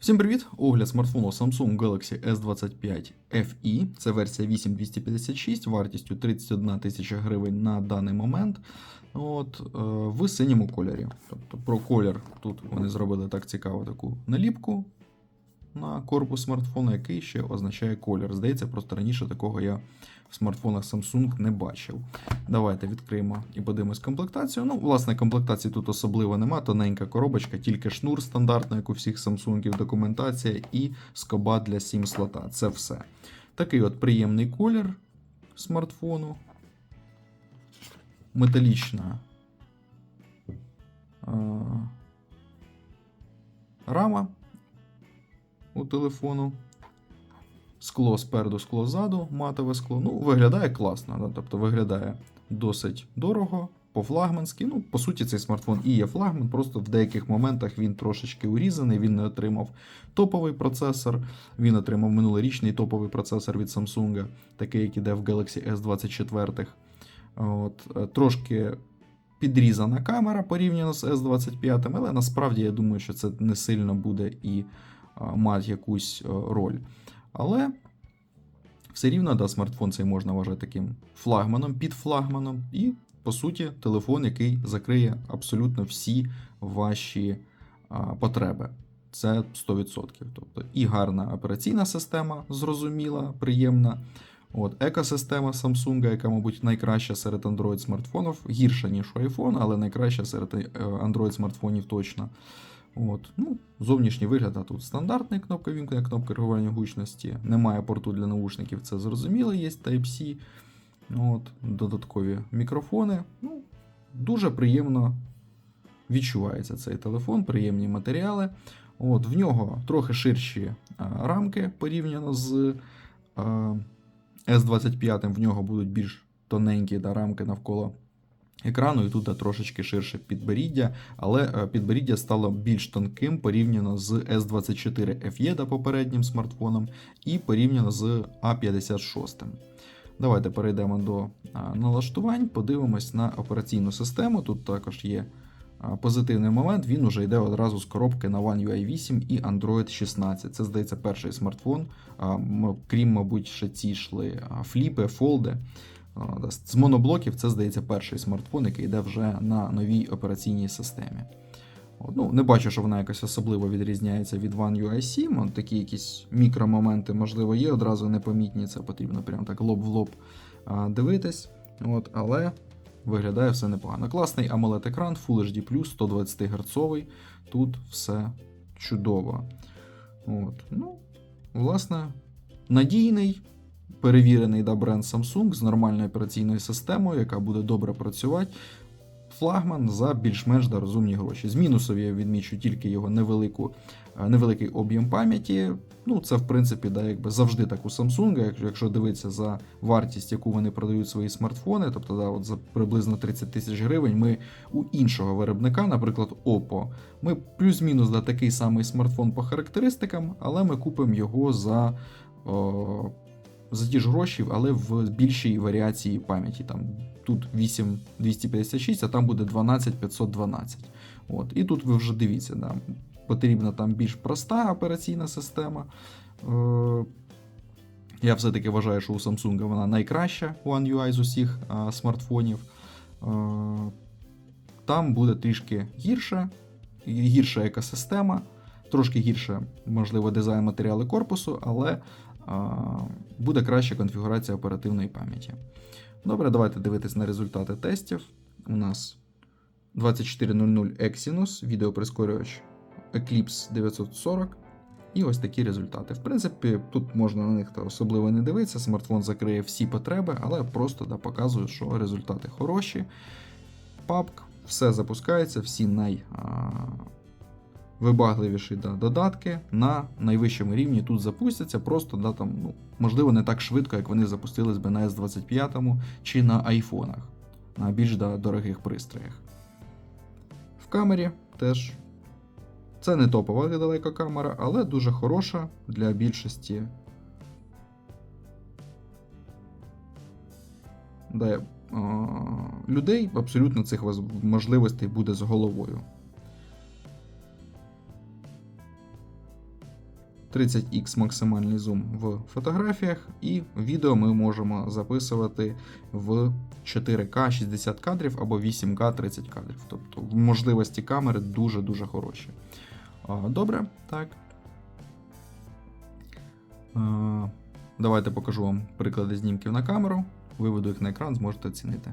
Всім привіт! Огляд смартфону Samsung Galaxy S25 FE. Це версія 8256 вартістю 31 тисяча гривень на даний момент. От, е, в синьому кольорі. Тобто про колір тут вони зробили так цікаво таку наліпку на корпус смартфону, який ще означає колір. Здається, просто раніше такого я в смартфонах Samsung не бачив. Давайте відкриємо і подивимось комплектацію. Ну, власне, комплектації тут особливо нема. Тоненька коробочка, тільки шнур стандартний, як у всіх Samsung, документація і скоба для SIM слота. Це все. Такий от приємний колір смартфону. Металічна е, рама телефону. Скло спереду, скло ззаду, матове скло. Ну, виглядає класно. Да? Тобто виглядає досить дорого, по-флагманськи. Ну, по суті, цей смартфон і є флагман, просто в деяких моментах він трошечки урізаний, він не отримав топовий процесор, він отримав минулорічний топовий процесор від Samsung, такий, як іде в Galaxy S24. От, е, Трошки підрізана камера порівняно з S25, але насправді я думаю, що це не сильно буде і мати якусь роль. Але все рівно, да, смартфон цей можна вважати таким флагманом, підфлагманом, і, по суті, телефон, який закриє абсолютно всі ваші потреби. Це 100%. Тобто і гарна операційна система, зрозуміла, приємна. От, екосистема Samsung, яка, мабуть, найкраща серед Android смартфонів, гірша, ніж у iPhone, але найкраща серед е, Android смартфонів точно. От. Ну, Зовнішній вигляд, а тут стандартна кнопка вімкнення, кнопка регулювання гучності. Немає порту для наушників, це зрозуміло, є Type-C. От, Додаткові мікрофони. Ну, Дуже приємно відчувається цей телефон, приємні матеріали. От, В нього трохи ширші а, рамки порівняно з а, S25, в нього будуть більш тоненькі да, рамки навколо екрану, і тут да, трошечки ширше підборіддя, але е, підборіддя стало більш тонким порівняно з S24 FE да, попереднім смартфоном, і порівняно з A56. Давайте перейдемо до налаштувань, подивимось на операційну систему. Тут також є позитивний момент, він уже йде одразу з коробки на One UI 8 і Android 16. Це, здається, перший смартфон, крім, мабуть, ще ці йшли фліпи, фолди. А, З моноблоків це, здається, перший смартфон, який йде вже на новій операційній системі. Ну, не бачу, що вона якось особливо відрізняється від One UI 7. Такі якісь мікромоменти, можливо, є, одразу непомітні. Це потрібно прям так лоб в лоб дивитись. От, але виглядає все непогано. Класний AMOLED екран Full HD 120 Гц. Тут все чудово. От, ну, власне, надійний, перевірений да, бренд Samsung з нормальною операційною системою, яка буде добре працювати. Флагман за більш-менш да, розумні гроші. З мінусів я відмічу тільки його невелику, е, невеликий об'єм пам'яті. Ну, це, в принципі, да, якби завжди так у Samsung, якщо дивитися за вартість, яку вони продають свої смартфони, тобто да, от за приблизно 30 тисяч гривень, ми у іншого виробника, наприклад, Oppo, ми плюс-мінус да, такий самий смартфон по характеристикам, але ми купимо його за. За ті ж гроші, але в більшій варіації пам'яті. Там тут 8256, а там буде 12512. От. І тут ви вже дивіться, да, потрібна там більш проста операційна система. Е, я все-таки вважаю, що у Samsung вона найкраща One UI з усіх а, смартфонів. Е, там буде трішки гірше, гірша екосистема, трошки гірше, можливо, дизайн матеріали корпусу, але буде краща конфігурація оперативної пам'яті. Добре, давайте дивитись на результати тестів. У нас 2400 Exynos, відеоприскорювач Eclipse 940. І ось такі результати. В принципі, тут можна на них особливо не дивитися, смартфон закриє всі потреби, але просто да, показую, що результати хороші. PUBG, все запускається, всі най. Вибагливіші да, додатки на найвищому рівні тут запустяться, просто да, там, ну, можливо, не так швидко, як вони запустились би на S25 чи на айфонах, на більш да, дорогих пристроях. В камері теж це не топова далека камера, але дуже хороша для більшості. Да, е, людей абсолютно цих можливостей буде з головою. 30х максимальний зум в фотографіях, і відео ми можемо записувати в 4К 60 кадрів або 8К 30 кадрів. Тобто можливості камери дуже-дуже хороші. Добре, так. Давайте покажу вам приклади знімків на камеру. Виведу їх на екран, зможете оцінити.